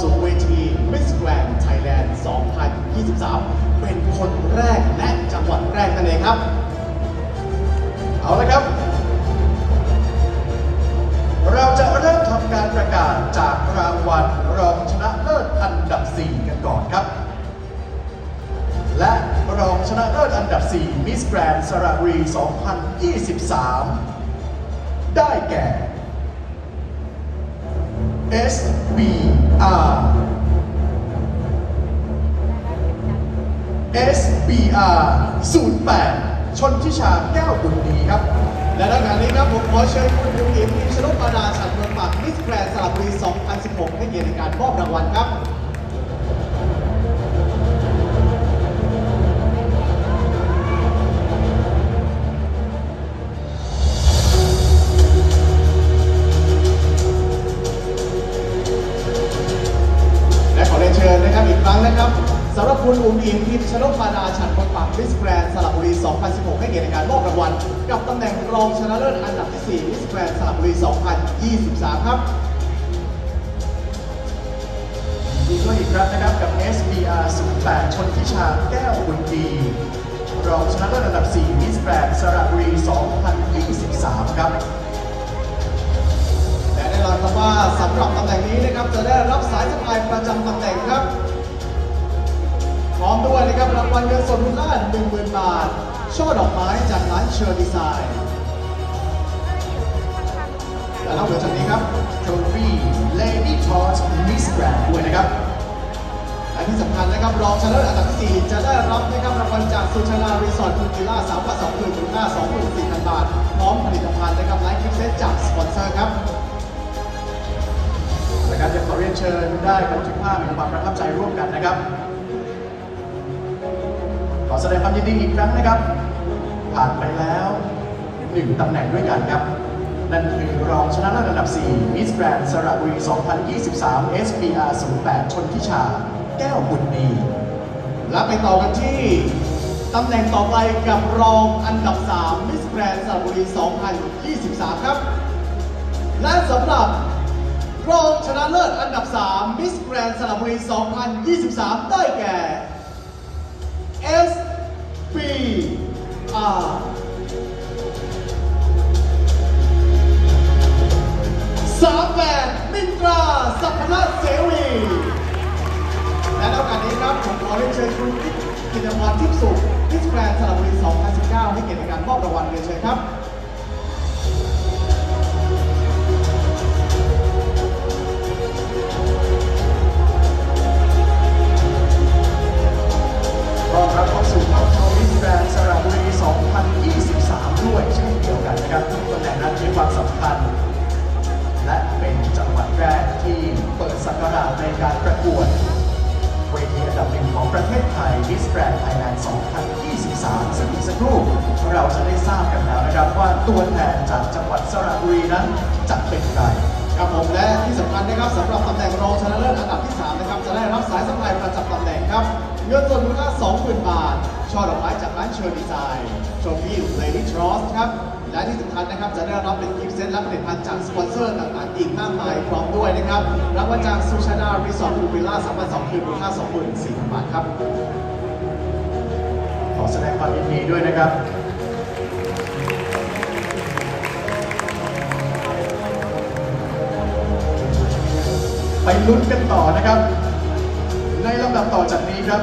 สู่เวที Miss Grand Thailand 2023 เป็นคนแรกและจังหวัดแรกนั่นเองครับ เอาละครับ เราจะเริ่มทำการประกาศจากรางวัลรองชนะเลิศอันดับ 4 กันก่อนครับ และรองชนะเลิศอันดับ 4 Miss Grand สระบุรี 2023 ได้แก่ SBR SBR 08 ชนทิชาแก้วบุญดีครับ และในการนี้นะผมขอเชิญคุณยูอิมพิมชนกปาดาฉันเมืองปากมิสแกรนสระบุรี 2016 ให้เกียรติในการมอบรางวัลครับ ครับอีกครั้งนะครับสำหรับคุณอุ๋มอิมพิมชนกปาดาฉันคนปากมิสแกรนสระบุรี 2016 ให้เกียรติในการมอบรางวัล กับตำแหน่งรองชนะเลิศอันดับที่4มิสแกรนสระบุรี 2023 ครับดีด้วยอีกครั้งนะครับกับ SBR 08 ชนทิชาแก้วบุญดีรองชนะเลิศอันดับ4 Miss Grand สระบุรี 2023 ครับและแน่นอนครับว่าสำหรับตำแหน่งนี้นะครับจะได้รับสายสะพายประจำ วยนะครับรางวัลเงินสดมูลค่า10,000 บาท ช่อดอกไม้จากร้านเชอร์ดีไซน์และนอกเหนือจากนี้ครับ Trophy Lady Toss Miss Grand ด้วยนะครับ และที่สำคัญนะครับ รองชนะเลิศอันดับที่4จะได้รับนะครับรางวัลจากสุชาลารีสอร์ทคุณจิล่าสามพันสองคืนมูลค่า24,000บาท พร้อมผลิตภัณฑ์นะครับไลฟ์คลิปเซตจากสปอนเซอร์ครับนะครับจะขอเรียนเชิญได้บันทึกภาพแห่งความประทับใจร่วมกันนะครับ ขอแสดงความยินดีอีกครั้งนะครับ ผ่านไปแล้วหนึ่งตำแหน่งด้วยกันครับ นั่นคือรองชนะเลิศอันดับ 4 Miss Grand สระบุรี 2023 SBR 08 ชนทิชา แก้วบุญดีและไปต่อกันที่ตำแหน่งต่อไปกับรองอันดับ3มิสแกรนด์สระบุรี 2023 ครับ และสำหรับรองชนะเลิศอันดับ3มิสแกรนด์สระบุรี 2023 ได้แก่ กิตพรทิพย์สุขมิสแกรนด์สระบุรี 2019 ให้เกียรติในการมอบรางวัลเรียนเชิญครับ ทราบกันแล้วนะครับว่าตัวแทนจากจังหวัดสระบุรีนั้นจะเป็นใครครับผมและที่สำคัญนะครับสำหรับตำแหน่งรองชนะเลิศอันดับที่3นะครับจะได้รับสายสะพายประจำตำแหน่งครับเงินสดมูลค่า20,000 บาท ช่อดอกไม้จากร้านเชอร์ดีไซน์โชฟี่เลดี้ทรอสครับและที่สำคัญนะครับจะได้รับเป็นกิฟต์เซตและผลิตภัณฑ์จากสปอนเซอร์ต่างๆอีกมากมายพร้อมด้วยนะครับรางวัลจากซูชาดารีสอร์ทอูวิลล่า3,200คืนมูลค่า24,000บาทครับขอแสดงความยินดีด้วยนะครับ ลุ้นกันต่อนะครับ ในลำดับต่อจากนี้ครับ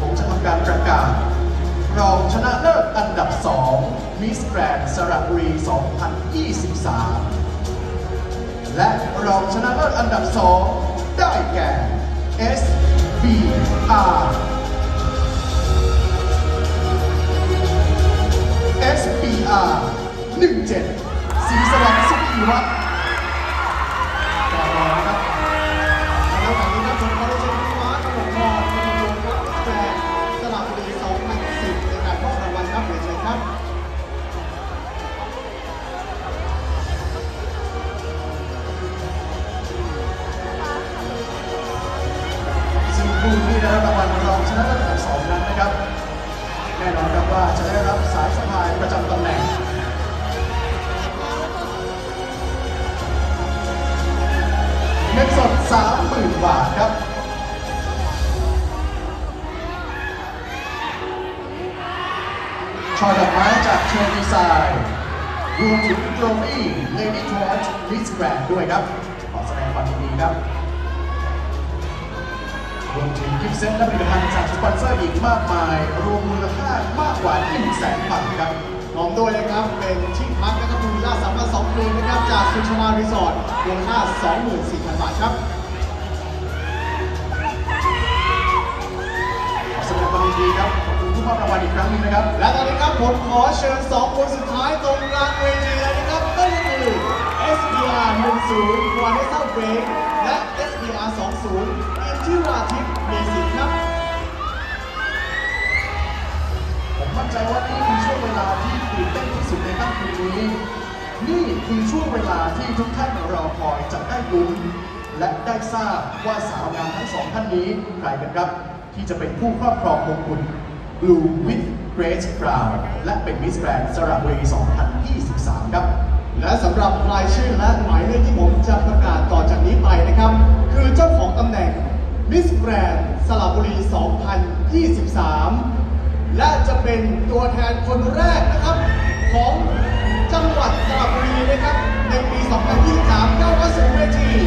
ผมจะทำการประกาศรองชนะเลิศอันดับ 2 Miss Grand สระบุรี 2023 และรองชนะเลิศอันดับ 2 ได้แก่ SBR SBR 17 สีสว่างสุขีวัฒน์ ช่อดอกไม้จากเชนดีไซน์รวมถึงโรมี่เลดี้ทอร์ชมิสแกรนด้วยครับ ขอแสดงความยินดีครับ รวมถึงกิฟต์เซ็ตและผลิตภัณฑ์จากสปอนเซอร์อีกมากมาย รวมมูลค่ามากกว่า1แสนบาทครับพร้อมด้วยนะครับ เป็นที่พักนะครับมูลค่าสามพันสองคืนนะครับ จากสุชนารีสอร์ทมูลค่า24,000 บาทครับขอแสดงความยินดีครับ ขอบคุณผู้มอบรางวัลอีกครั้งหนึงนะครับ และตอนนี้ครับผมขอเชิญ 2 คนสุดท้ายตรงกลางเวทีเลยนะครับก็คือ SBR 10 Vanessa Break และ SBR 20อินทิราทิพย์มีสิทธิ์ครับผมมั่นใจว่านี่คือช่วงเวลาที่ตื่นเต้นที่สุดในค่ำคืนนี้นี่คือช่วงเวลาที่ทุกท่านรอคอยจะได้ลุ้นและได้ทราบว่าสาวงามทั้งสองท่านนี้ใครกันครับ ที่จะเป็นผู้ครอบครองมงกุฎ Blue with Grace Crown และเป็น Miss Grand สระบุรี2023 ครับ และสำหรับรายชื่อและหมายเลขที่ผมจะประกาศต่อจากนี้ไปนะครับ คือเจ้าของตำแหน่ง Miss Grand สระบุรี 2023 และจะเป็นตัวแทนคนแรกนะครับ ของจังหวัดสระบุรีนะครับ ในปี 2023ก้าวเข้าสู่เวที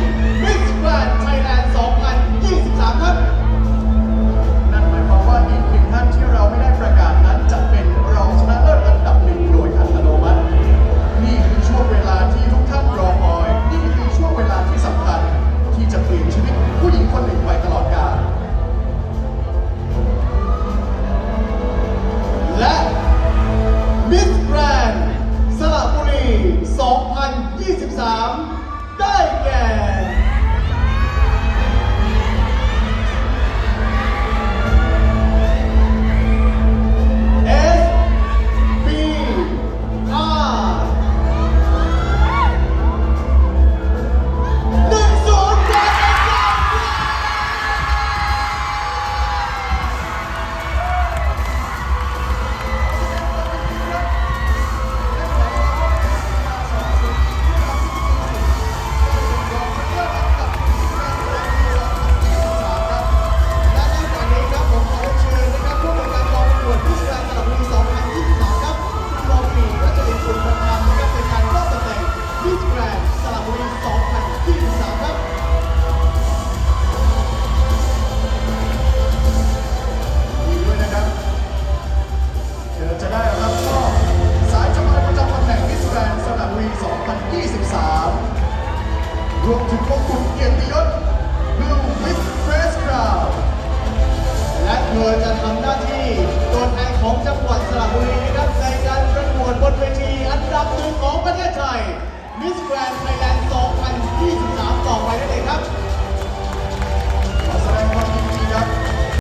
Miss Grand Thailand 2023 ต่อไปนั่นเองครับ